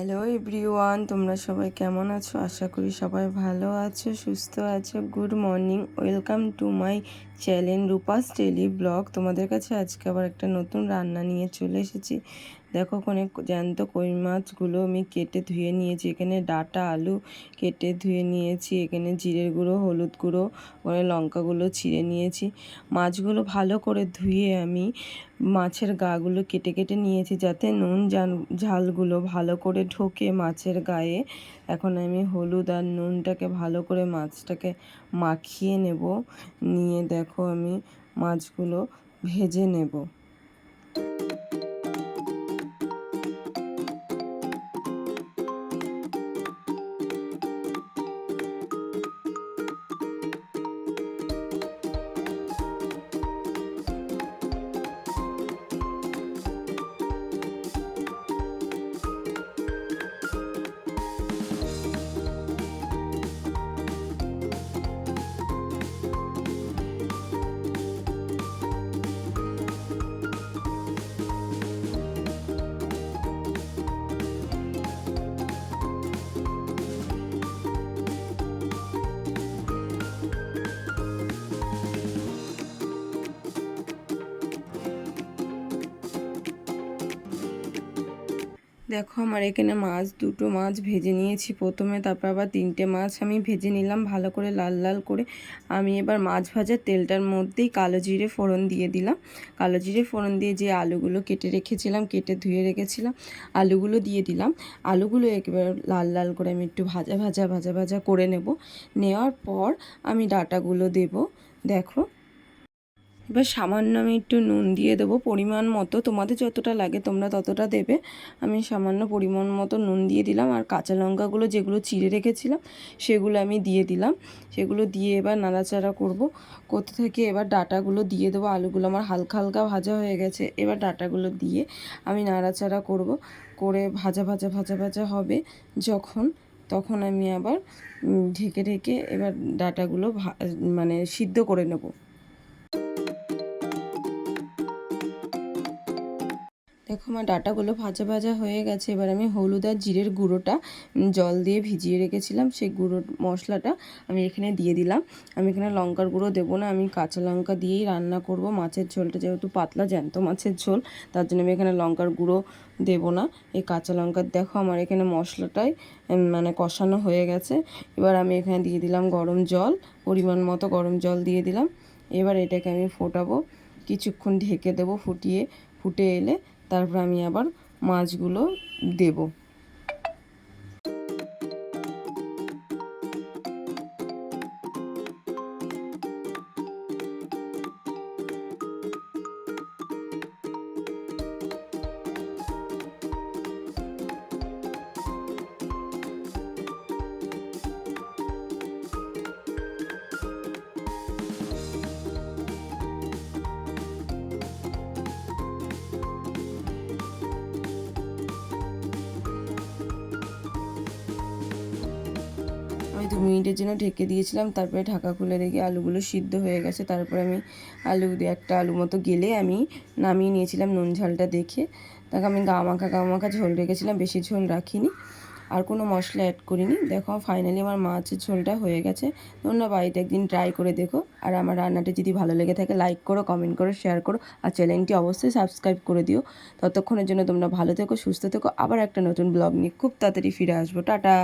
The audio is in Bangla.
হ্যালো এভরিওয়ান তোমরা সবাই কেমন আছো? আশা করি সবাই ভালো আছো, সুস্থ আছো। Good morning welcome to my channel Rupa's daily blog তোমাদের কাছে আজকে আবার একটা নতুন রান্না নিয়ে চলে এসেছি। দেখো ওখানে জ্যান্ত কই মাছগুলো আমি কেটে ধুয়ে নিয়েছি। এখানে ডাটা, আলু কেটে ধুয়ে নিয়েছি। এখানে জিরের গুঁড়ো, হলুদ গুঁড়ো, ওখানে লঙ্কাগুলো ছিঁড়ে নিয়েছি। মাছগুলো ভালো করে ধুয়ে আমি মাছের গাগুলো কেটে কেটে নিয়েছি যাতে নুন ঝালগুলো ভালো করে ঢোকে মাছের গায়ে। এখন আমি হলুদ আর নুনটাকে ভালো করে মাছটাকে মাখিয়ে নেব। নিয়ে দেখো আমি মাছগুলো ভেজে নেব। দেখো আমার এখানে মাছ, দুটো মাছ ভেজে নিয়েছি প্রথমে, তারপর আবার তিনটে মাছ আমি ভেজে নিলাম ভালো করে লাল লাল করে। আমি এবার মাছ ভাজার তেলটার মধ্যেই কালো জিরে ফোড়ন দিয়ে দিলাম। কালো জিরে ফোড়ন দিয়ে যে আলুগুলো কেটে রেখেছিলাম, কেটে ধুয়ে রেখেছিলাম, আলুগুলো দিয়ে দিলাম। আলুগুলো একবার লাল লাল করে আমি একটু ভাজা ভাজা ভাজা ভাজা করে নেব। নেওয়ার পর আমি ডাটাগুলো দেব। দেখো এবার সামান্য আমি একটু নুন দিয়ে দেবো। পরিমাণ মতো, তোমাদের যতটা লাগে তোমরা ততটা দেবে। আমি সামান্য পরিমাণ মতো নুন দিয়ে দিলাম আর কাঁচা লঙ্কাগুলো যেগুলো চিড়ে রেখেছিলাম, সেগুলো আমি দিয়ে দিলাম। সেগুলো দিয়ে এবার নাড়াচাড়া করব। কোথা থেকে এবার ডাটাগুলো দিয়ে দেবো, আলুগুলো আমার হালকা হালকা ভাজা হয়ে গেছে। এবার ডাটাগুলো দিয়ে আমি নাড়াচাড়া করব। করে ভাজা ভাজা ভাজা ভাজা হবে যখন, তখন আমি আবার ঢেকে ঢেকে এবার ডাটাগুলো মানে সিদ্ধ করে নেব। দেখো আমার ডাটাগুলো ভাজা ভাজা হয়ে গেছে। এবার আমি হলুদ আর জিরের গুঁড়োটা জল দিয়ে ভিজিয়ে রেখেছিলাম। সেই গুঁড়ো মশলাটা আমি এখানে দিয়ে দিলাম। আমি এখানে লঙ্কার গুঁড়ো দেবো না, আমি কাঁচা লঙ্কা দিয়েই রান্না করব। মাছের ঝোলটা যেহেতু পাতলা, জ্যান্ত মাছের ঝোল, তার জন্য আমি এখানে লঙ্কার গুঁড়ো দেবো না। এই কাঁচা লঙ্কার দেখো আমার এখানে মশলাটাই মানে কষানো হয়ে গেছে। এবার আমি এখানে দিয়ে দিলাম গরম জল, পরিমাণ মতো গরম জল দিয়ে দিলাম। এবার এটাকে আমি ফোটাবো, কিছুক্ষণ ঢেকে দেবো ফুটিয়ে। ফুটে এলে তারপর আমি আবার মাছগুলো দেবো। দু মিনিটের জন্য ঢেকে দিয়েছিলাম। তারপরে ঢাকা খুলে দেখি আলুগুলো সিদ্ধ হয়ে গেছে। তারপরে আমি আলু একটা আলু মতো গেলে আমি নামিয়ে নিয়েছিলাম নুন ঝালটা দেখে। তাকে আমি গা মাখা গা মাখা ঝোল রেখেছিলাম, বেশি ঝোল রাখিনি। আর কোনো মশলা অ্যাড করিনি। দেখো ফাইনালি আমার মাছের ঝোলটা হয়ে গেছে। তোমরা বাড়িতে একদিন ট্রাই করে দেখো। আর আমার রান্নাটা যদি ভালো লেগে থাকে লাইক করো কমেন্ট করো শেয়ার করো। আর চ্যানেলটি অবশ্যই সাবস্ক্রাইব করে দিও। ততক্ষণের জন্য তোমরা ভালো থেকো, সুস্থ থেকো। আবার একটা নতুন ব্লগ নিয়ে খুব তাড়াতাড়ি ফিরে আসব। টাটা!